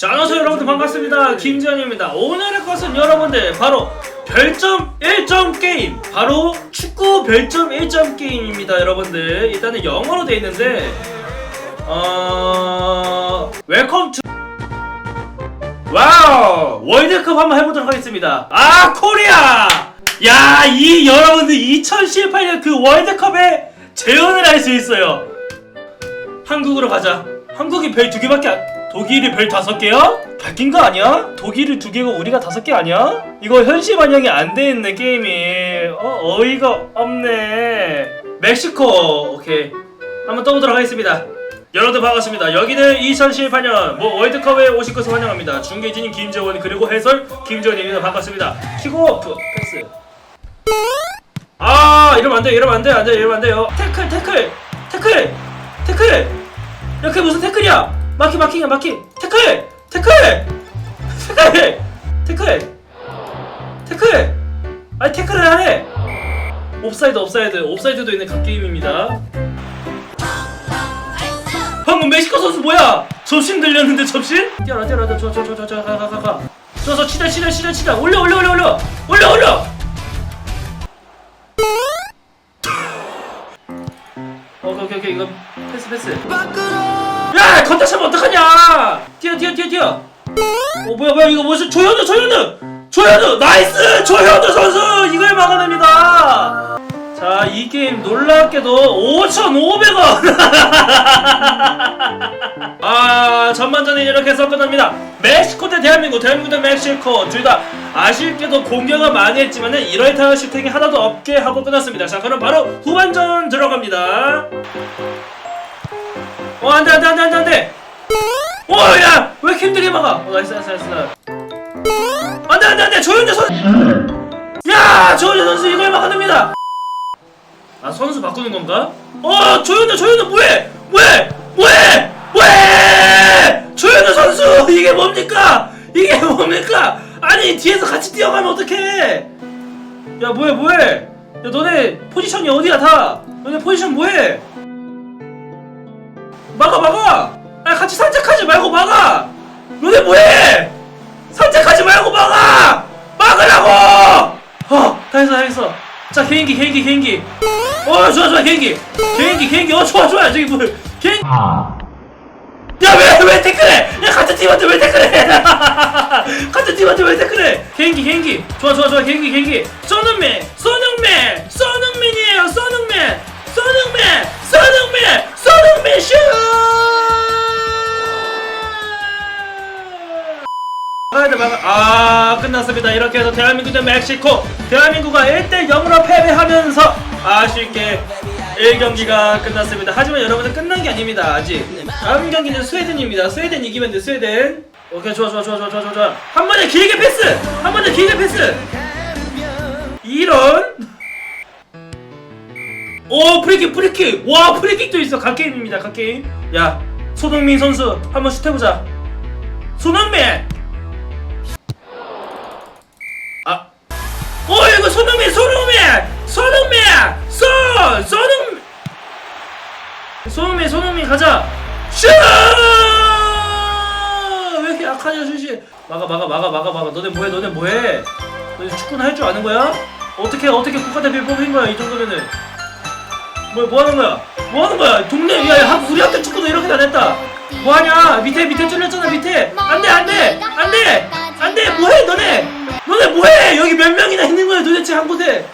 자, 안녕하세요 여러분들 반갑습니다. 김지현입니다. 오늘의 것은 여러분들 바로 별점 1점 게임. 바로 축구 별점 1점 게임입니다, 여러분들. 일단은 영어로 돼 있는데 어 웰컴 투 와우! 월드컵 한번 해보도록 하겠습니다. 아, 코리아! 야, 이 여러분들 2018년 그 월드컵에 재현을 할 수 있어요. 한국으로 가자. 한국이 별 두 개밖에 안, 독일이 별 다섯 개야? 바뀐 거 아니야? 독일이 두 개고 우리가 다섯 개 아니야? 이거 현실 반영이 안 돼 있네 게임이. 어 어이가 없네. 멕시코 오케이 한번 떠보도록 하겠습니다. 여러분들 반갑습니다. 여기는 2018년 뭐 월드컵에 오신 것을 환영합니다. 중계진인 김재원 그리고 해설 김재원입니다. 반갑습니다. 킥오프 패스. 아 이러면 안 돼, 이러면 안 돼, 안 돼, 이러면 안 돼요. 태클, 태클, 태클, 태클. 야, 그게 무슨 태클이야? 마킹, 마킹이야, 마킹. 태클, 태클, 태클, 태클, 태클. 아니 태클을 하래. 옵사이드, 옵사이드, 옵사이드도 있는 각 게임입니다. 방금 멕시코 선수 뭐야? 접신 들렸는데 접신? 뛰어라, 뛰어라, 저, 저, 저, 저, 저, 가, 가, 가, 가. 저, 저, 치다, 치다, 치다, 치다. 올려, 올려, 올려, 올려, 올려, 올려. 오케이 오케이 이거 패스 패스 야 차면 어떡하냐? 뛰어 뛰어 뛰어 뛰어. 어 뭐야 뭐야 이거 무슨 조현우 조현우! 조현우 나이스! 조현우 선수! 이걸 막아냅니다. 자 이 게임 놀랍게도 5,500원. 아 전반전이 이렇게 해서 끝납니다. 멕시코 대 대한민국 대한민국 대 멕시코. 둘 다 아쉽게도 공격을 많이 했지만은 1월타 슈팅이 하나도 없게 하고 끝났습니다. 자 그럼 바로 후반전 들어갑니다 어 안돼 안돼 안돼 안돼 안돼. 어야 왜 이렇게 힘들게 막아? 어 나이스 나이스 나이스. 안돼 안돼 안돼 조현재 선수. 야 조현재 선수 이걸 막아냅니다. 아 선수 바꾸는 건가? 어 조현우 조현우 뭐해? 뭐해? 뭐해? 뭐해? 조현우 선수 이게 뭡니까? 이게 뭡니까? 아니 뒤에서 같이 뛰어가면 어떡해? 야 뭐해 뭐해? 야 너네 포지션이 어디야 다? 너네 포지션 뭐해 막아 막아! 아 같이 산책하지 말고 막아! 너네 뭐해? 산책하지 말고 막아! 막으라고! 어다 했어 다 했어 자 개인기 개인기 개인기. 어 좋아 좋아 개인기. 개인기 개인기. 어 좋아 좋아 저기 뭐 개인 야왜 왜 태클해? 야 같은 팀한테 왜 태클해? 같은 팀한테 왜 태클해? 개인기 개인기. 좋아 좋아 좋아 개인기 개인기. 써능맨 써능맨 써능맨이에요 써능맨. 써능맨 써능맨 막아 아 끝났습니다. 이렇게 해서 대한민국 대 멕시코 대한민국과 1대 0으로 패배하면서 아쉽게 1경기가 끝났습니다. 하지만 여러분들 끝난 게 아닙니다. 아직. 다음 경기는 스웨덴입니다. 스웨덴 이기면 돼 스웨덴. 오케이 좋아 좋아 좋아 좋아 좋아 좋아 한 번에 길게 패스! 한 번에 길게 패스! 이런 오 프리킥 프리킥 와 프리킥도 있어 갓게임입니다 갓게임 야 손흥민 선수 한번 슛 해보자 손흥민 아, 어 이거 손흥민, 손흥민, 손흥민, 손, 손흥민, 손흥민, 손흥민 가자. 슛! 왜 이렇게 약하냐 슛이? 막아, 막아, 막아, 막아, 막아. 너네 뭐해? 너네 뭐해? 너네 축구는 할줄 아는 거야? 어떻게 어떻게 국가대표 뽑힌 거야 이 정도면은? 뭐, 뭐 하는 거야? 뭐 하는 거야? 동네, 야, 야, 우리 학교 축구도 이렇게 안 했다. 뭐 하냐? 밑에, 밑에 뚫렸잖아, 밑에. 안 돼, 안 돼! 안 돼! 안 돼! 뭐 해, 너네! 너네 뭐 해! 여기 몇 명이나 있는 거야, 도대체 한 곳에!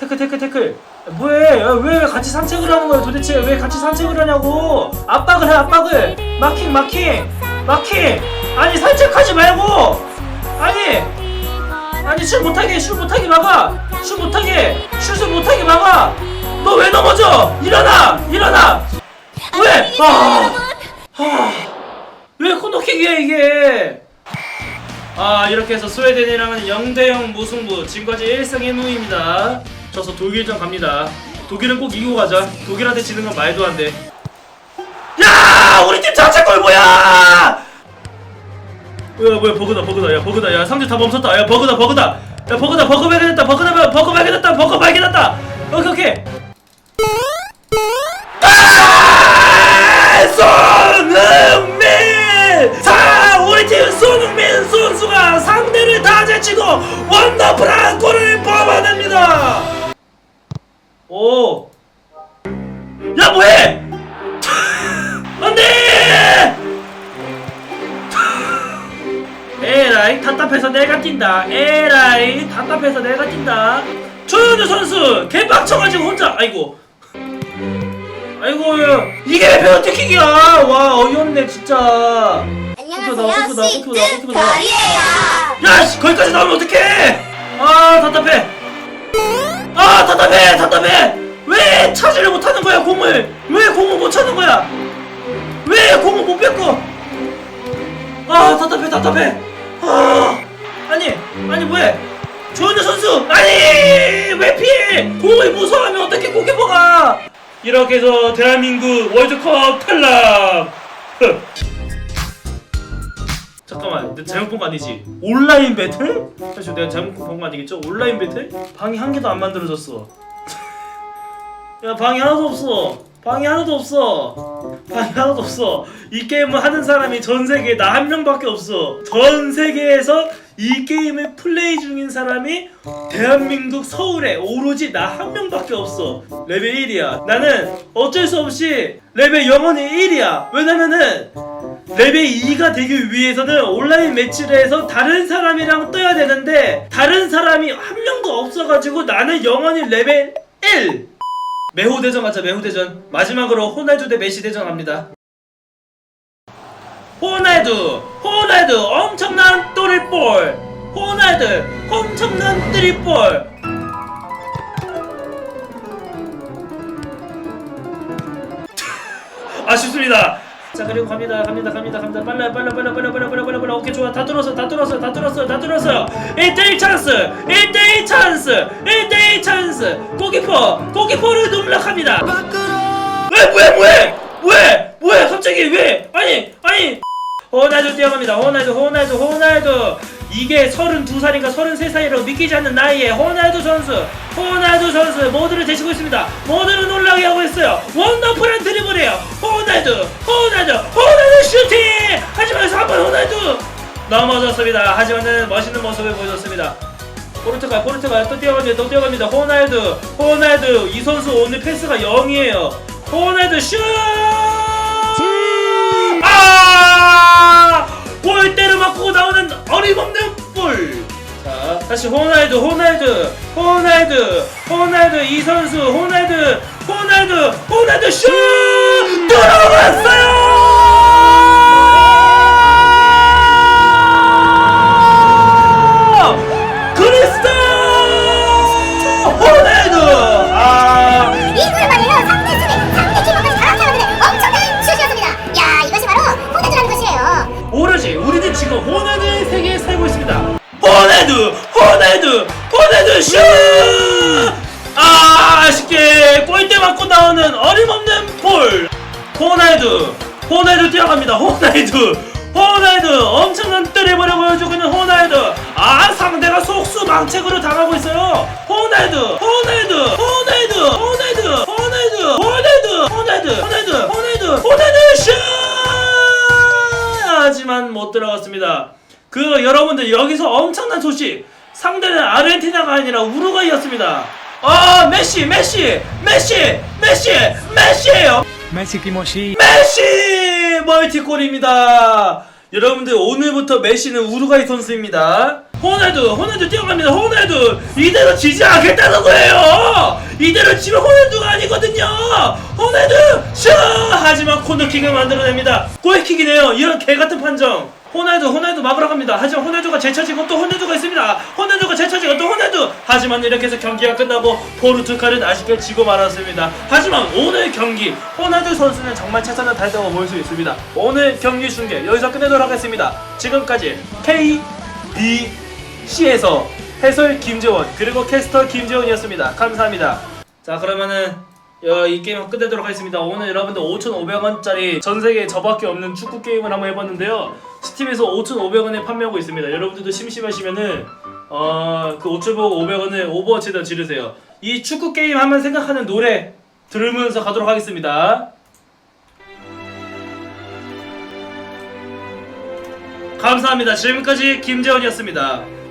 태클, 태클, 태클. 뭐해? 야, 왜 같이 산책을 하는 거야, 도대체? 왜 같이 산책을 하냐고! 압박을 해, 압박을! 마킹, 마킹! 마킹! 아니, 산책하지 말고! 아니! 아니, 슛 못하게, 슛 못하게 막아! 슛 못하게! 슛을 못하게 막아! 너 왜 넘어져? 일어나! 일어나! 왜? 아! 아! 왜 코너킥이야, 이게? 아 이렇게 해서 스웨덴이랑은 0대0 무승부. 지금까지 1승 1무입니다. 져서 독일전 갑니다. 독일은 꼭 이기고 가자. 독일한테 지는 건 말도 안돼. 야! 우리 팀 자책골 뭐야? 뭐야 뭐야 버그다 버그다. 야 버그다. 야 상대 다 멈췄다. 야 버그다 버그다. 야 버그다 버그 발견했다. 버그다 버그 발견했다. 버그 발견했다. 오케이 오케이 아! 손흥민! 자, 우리 팀 던지고 원더풀한 골을 뽑아냅니다. 오, 야 뭐해? 안 돼! 에라이 답답해서 내가 뛴다. 에라이 답답해서 내가 뛴다. 조현우 선수 개빡쳐가지고 혼자 아이고 아이고 이게 왜 페널티킥이야? 와 어이없네 진짜. 안녕하세요. 나와, 나와, 나와. 시트걸이에요. 야씨 거기까지 나오면 어떡해? 아 답답해. 아 답답해 답답해. 왜 차지를 못하는 거야 공을? 왜 공을 못 찾는 거야? 왜 공을 못 뺏고? 아 답답해 답답해. 아 아니 아니 뭐해? 조현우 선수 아니 왜 피해? 공을 무서워하면 어떻게 골키퍼가 이렇게 해서 대한민국 월드컵 탈락 흥. 잠깐만 내 잘못 본 거 아니지 온라인 배틀? 사실 내가 잘못 본 거 아니겠죠? 온라인 배틀? 방이 한 개도 안 만들어졌어 야 방이 하나도 없어 방이 하나도 없어 방이 하나도 없어 이 게임을 하는 사람이 전 세계에 나 한 명밖에 없어 전 세계에서 이 게임을 플레이 중인 사람이 대한민국 서울에 오로지 나 한 명밖에 없어. 레벨 1이야. 나는 어쩔 수 없이 레벨 영원히 1이야. 왜냐면은 레벨 2가 되기 위해서는 온라인 매치를 해서 다른 사람이랑 떠야 되는데 다른 사람이 한 명도 없어가지고 나는 영원히 레벨 1 매호 대전 가자 매호 대전. 마지막으로 호날두 대 메시 대전 갑니다 호날두 호날두 엄청난 또리볼. 호날두 엄청난 뜨리볼. 아쉽습니다. 자 그리고 갑니다 갑니다 갑니다 갑니다. 빨라 빨라 빨라 빨라 빨라 빨라 빨라 빨라 오케이 좋아. 다 뚫었어 다 뚫었어 다 뚫었어 다 뚫었어요 1대1 찬스 1대1 찬스 1대1 찬스. 골키퍼 골키퍼를 농락합니다. 왜 뭐해 뭐해 뭐해 뭐해 갑자기 왜? 아니 아니 호날두 뛰어갑니다. 호날두 호날두 호날두. 이게 32살인가 33살이라고 믿기지 않는 나이에 호날두 선수 호날두 선수 모두를 제치고 있습니다. 모두를 놀라게 하고 있어요. 원더풀한 드리블이에요. 호날두 호날두 호날두 슈팅! 하지만 3번 호날두 넘어졌습니다. 하지만은 멋있는 모습을 보여줬습니다. 포르투갈 포르투갈 또 뛰어갑니다. 또 뛰어갑니다. 호날두 호날두. 이 선수 오늘 패스가 0이에요. 호날두 슛 아! 골대를 맞고 나오는 어림없는 볼. 자, 다시 호날두, 호날두, 호날두, 호날두 이 선수, 호날두, 호날두, 호날두 슛 들어갔어요. 지금 호날두의 세계에 살고 있습니다. 호날두, 호날두, 호날두 슛! 아, 아쉽게 골대 맞고 나오는 어림없는 볼. 호날두, 호날두 뛰어갑니다. 호날두, 호날두 엄청난 드리블을 보여주고 있는 호날두. 아, 상대가 속수망책으로 당하고 있어요. 호날두, 호날두, 호날두, 하지만 못 들어갔습니다. 그 여러분들 여기서 엄청난 소식. 상대는 아르헨티나가 아니라 우루과이였습니다. 아 메시 메시 메시 메시 메시예요. Messi Kimoshi. 메시 멀티골입니다. 여러분들 오늘부터 메시는 우루과이 선수입니다. 호날두 호날두 뛰어갑니다. 호날두 이대로 지지 않겠다는 거예요. 이대로 지면 호날두가 아니거든요. 호날두 슛 하지만 코너킥을 만들어냅니다. 골킥이네요. 이런 개 같은 판정. 호날두 호날두 막으러 갑니다. 하지만 호날두가 제쳐지고 또 호날두가 있습니다. 호날두가 제쳐지고 또 호날두. 하지만 이렇게 해서 경기가 끝나고 포르투갈은 아쉽게 지고 말았습니다. 하지만 오늘 경기 호날두 선수는 정말 최선을 다했다고 볼 수 있습니다. 오늘 경기 중계 여기서 끝내도록 하겠습니다. 지금까지 KBC에서 해설 김재원 그리고 캐스터 김재원이었습니다. 감사합니다. 자 그러면은 어, 이 게임 끝내도록 하겠습니다. 오늘 여러분들 5,500원짜리 전 세계에 저밖에 없는 축구 게임을 한번 해봤는데요. 스팀에서 5,500원에 판매하고 있습니다. 여러분들도 심심하시면은 어, 그 5,500원을 오버워치에다 지르세요. 이 축구 게임 하면 생각하는 노래 들으면서 가도록 하겠습니다. 감사합니다. 지금까지 김재원이었습니다.